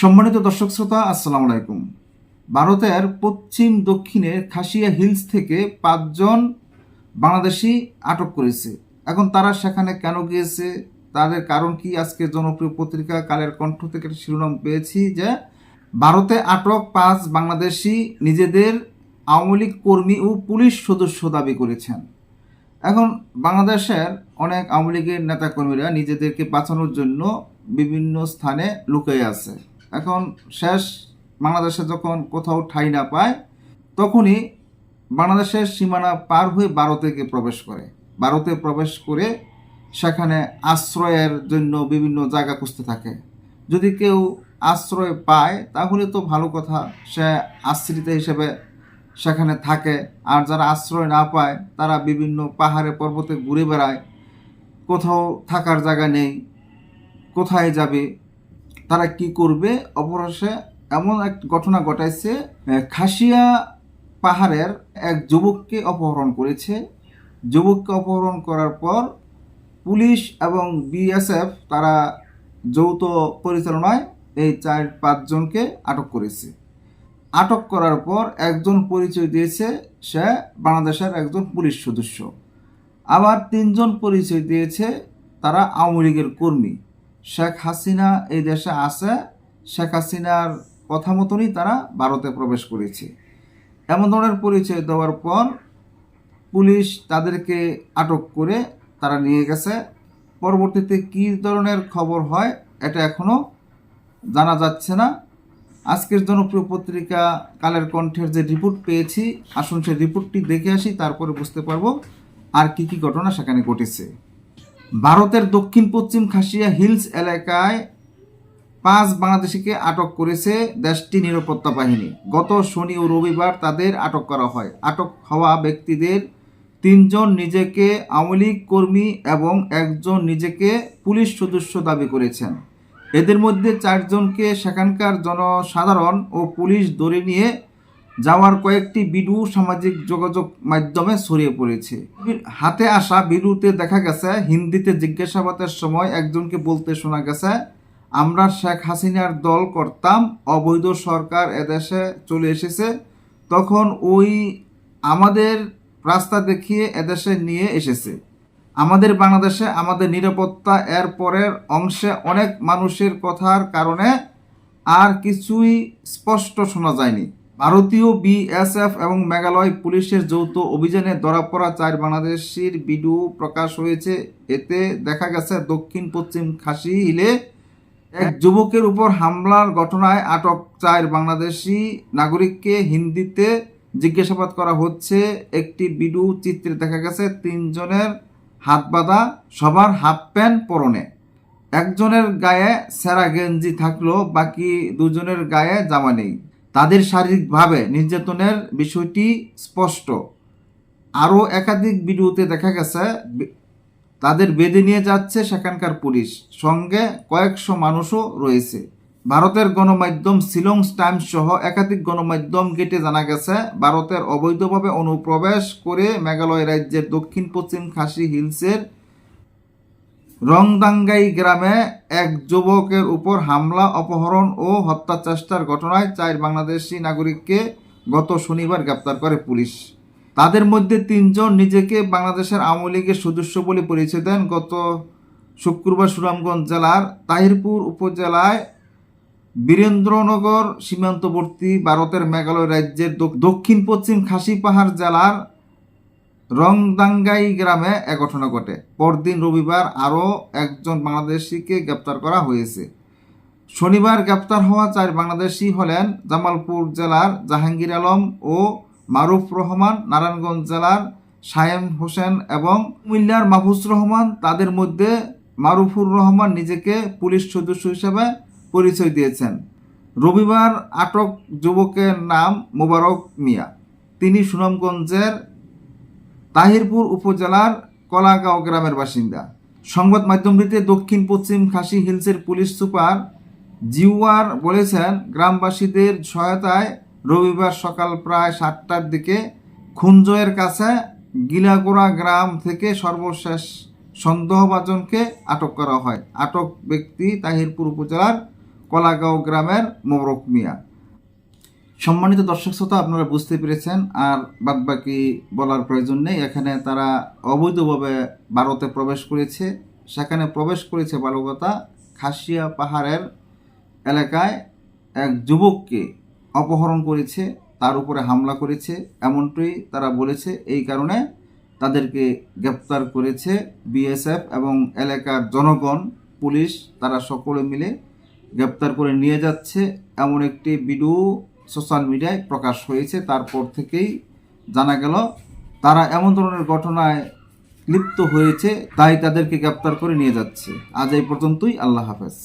সম্মানিত দর্শক শ্রোতা, আসসালামু আলাইকুম। ভারতের পশ্চিম দক্ষিণে খাসিয়া হিলস থেকে পাঁচজন বাংলাদেশি আটক করেছে। এখন তারা সেখানে কেন গিয়েছে? তাদের কারণ কি? আজকে জনপ্রিয় পত্রিকা কালের কণ্ঠ থেকে শিরোনাম পেয়েছি যে, ভারতে আটক পাঁচ বাংলাদেশি নিজেদের আওয়ামী লীগ কর্মী ও পুলিশ সদস্য দাবি করেছেন। এখন বাংলাদেশের অনেক আওয়ামী লীগের নেতাকর্মীরা নিজেদেরকে বাঁচানোর জন্য বিভিন্ন স্থানে লুকিয়ে আছে। এখন শেষ বাংলাদেশে যখন কোথাও ঠাঁই না পায়, তখনই বাংলাদেশের সীমানা পার হয়ে ভারতে গিয়ে প্রবেশ করে। ভারতে প্রবেশ করে সেখানে আশ্রয়ের জন্য বিভিন্ন জায়গা খুঁজতে থাকে। যদি কেউ আশ্রয় পায়, তাহলে তো ভালো কথা, সে আশ্রিত হিসেবে সেখানে থাকে। আর যারা আশ্রয় না পায়, তারা বিভিন্ন পাহাড়ে, পর্বতে ঘুরে বেড়ায়। কোথাও থাকার জায়গা নেই, কোথায় যাবে তারা কি করবে? অপরাশে এমন এক ঘটনা ঘটাইছে খাসিয়া পাহাড়ের এক যুবককে অপহরণ করেছে। যুবককে অপহরণ করার পর পুলিশ এবং বিএসএফ তারা যৌথ পরিচালনায় এই চার পাঁচজনকে আটক করেছে। আটক করার পর একজন পরিচয় দিয়েছে, সে বাংলাদেশের একজন পুলিশ সদস্য। আবার তিনজন পরিচয় দিয়েছে, তারা আওয়ামী লীগের কর্মী। শেখ হাসিনা এই দেশে আছে। শেখ হাসিনার কথা মতনই তারা ভারতে প্রবেশ করেছে। এমন ধরনের পরিচয় দেওয়ার পর পুলিশ তাদেরকে আটক করে তারা নিয়ে গেছে। পরবর্তীতে কী ধরনের খবর হয় এটা এখনও জানা যাচ্ছে না। আজকের জনপ্রিয় পত্রিকা কালের কণ্ঠের যে রিপোর্ট পেয়েছি, আসুন সেই রিপোর্টটি দেখে আসি, তারপরে বুঝতে পারব আর কি কি ঘটনা সেখানে ঘটেছে। ভারতের দক্ষিণ পশ্চিম খাসিয়া হিলস এলাকায় পাঁচ বাংলাদেশিকে আটক করেছে দেশটি নিরাপত্তা বাহিনী। গত শনি ও রবিবার তাদের আটক করা হয়। আটক হওয়া ব্যক্তিদের তিনজন নিজেকে আওয়ামী লীগ কর্মী এবং একজন নিজেকে পুলিশ সদস্য দাবি করেছেন। এদের মধ্যে চারজনকে সেখানকার জনসাধারণ ও পুলিশ ধরে নিয়ে যাওয়ার কয়েকটি ভিডিও সামাজিক যোগাযোগ মাধ্যমে ছড়িয়ে পড়েছে। হাতে আসা ভিডিওতে দেখা গেছে, হিন্দিতে জিজ্ঞাসাবাদের সময় একজনকে বলতে শোনা গেছে, আমরা শেখ হাসিনার দল করতাম, অবৈধ সরকার এদেশে চলে এসেছে, তখন ওই আমাদের রাস্তা দেখিয়ে এদেশে নিয়ে এসেছে। আমাদের বাংলাদেশে আমাদের নিরাপত্তা এর পরের অংশে অনেক মানুষের কথার কারণে আর কিছুই স্পষ্ট শোনা যায়নি। ভারতীয় বিএসএফ এবং মেঘালয় পুলিশের যৌথ অভিযানে ধরা পড়া চার বাংলাদেশির ভিডিও প্রকাশ হয়েছে। এতে দেখা গেছে দক্ষিণ পশ্চিম খাসি হিলে এক যুবকের উপর হামলার ঘটনায় আটক চার বাংলাদেশি নাগরিককে হিন্দিতে জিজ্ঞাসাবাদ করা হচ্ছে। একটি ভিডিও চিত্রে দেখা গেছে তিনজনের হাত বাঁধা সবার হাফ প্যান্ট পরনে। একজনের গায়ে সেরা গেঞ্জি থাকলেও বাকি দুজনের গায়ে জামা নেই। তাদের শারীরিকভাবে নির্যাতনের বিষয়টি স্পষ্ট। আরও একাধিক ভিডিওতে দেখা গেছে তাদের বেঁধে নিয়ে যাচ্ছে সেখানকার পুলিশ। সঙ্গে কয়েকশো মানুষও রয়েছে। ভারতের গণমাধ্যম শিলং টাইমস সহ একাধিক গণমাধ্যম গেটে জানা গেছে, ভারতের অবৈধভাবে অনুপ্রবেশ করে মেঘালয় রাজ্যের দক্ষিণ পশ্চিম খাসি হিলসের রংদাঙ্গাই গ্রামে এক যুবকের উপর হামলা, অপহরণ ও হত্যা চেষ্টার ঘটনায় চার বাংলাদেশি নাগরিককে গত শনিবার গ্রেপ্তার করে পুলিশ। তাদের মধ্যে তিনজন নিজেকে বাংলাদেশের আওয়ামী লীগের সদস্য বলে পরিচয় দেন। গত শুক্রবার সুনামগঞ্জ জেলার তাহিরপুর উপজেলায় বীরেন্দ্রনগর সীমান্তবর্তী ভারতের মেঘালয় রাজ্যের দক- দক্ষিণ পশ্চিম খাসি পাহাড় জেলার রংদাঙ্গাই গ্রামে এ ঘটনা ঘটে। পরদিন রবিবার আরও একজন বাংলাদেশিকে গ্রেপ্তার করা হয়েছে। শনিবার গ্রেপ্তার হওয়া চার বাংলাদেশি হলেন জামালপুর জেলার জাহাঙ্গীর আলম ও মারুফ রহমান, নারায়ণগঞ্জ জেলার সায়েম হোসেন এবং কুমিল্লার মাহফুজ রহমান। তাদের মধ্যে মারুফুর রহমান নিজেকে পুলিশ সদস্য হিসেবে পরিচয় দিয়েছেন। রবিবার আটক যুবকের নাম মোবারক মিয়া। তিনি সুনামগঞ্জের তাহিরপুর উপজেলার কলাগাঁও গ্রামের বাসিন্দা। সংবাদ মাধ্যমটিতে দক্ষিণ পশ্চিম খাসি হিলসের পুলিশ সুপার জিওয়ার বলেছেন, গ্রামবাসীদের সহায়তায় রবিবার সকাল প্রায় সাতটার দিকে খুঞ্জয়ের কাছে গিলাগোড়া গ্রাম থেকে সর্বশেষ সন্দেহভাজনকে আটক করা হয়। আটক ব্যক্তি তাহিরপুর উপজেলার কলাগাঁও গ্রামের মোবারক মিয়া। সম্মানিত দর্শক শ্রোতা, আপনারা বুঝতে পেরেছেন, আর বাদবাকি বলার প্রয়োজন নেই। এখানে তারা অবৈধভাবে ভারতে প্রবেশ করেছে। সেখানে প্রবেশ করেছে বালকতা খাসিয়া পাহাড়ের এলাকায় এক যুবককে অপহরণ করেছে, তার উপরে হামলা করেছে। এমনটাই তারা বলেছে, এই কারণে তাদেরকে গ্রেপ্তার করেছে বিএসএফ এবং এলাকার জনগণ, পুলিশ, তারা সকলে মিলে গ্রেপ্তার করে নিয়ে যাচ্ছে। এমন একটি ভিডিও সোশ্যাল মিডিয়ায় প্রকাশ হয়েছে, তারপর থেকেই জানা গেল তারা এমন ধরনের ঘটনায় লিপ্ত হয়েছে, তাই তাদেরকে গ্রেপ্তার করে নিয়ে যাচ্ছে। আজ এই পর্যন্তই, আল্লাহ হাফেজ।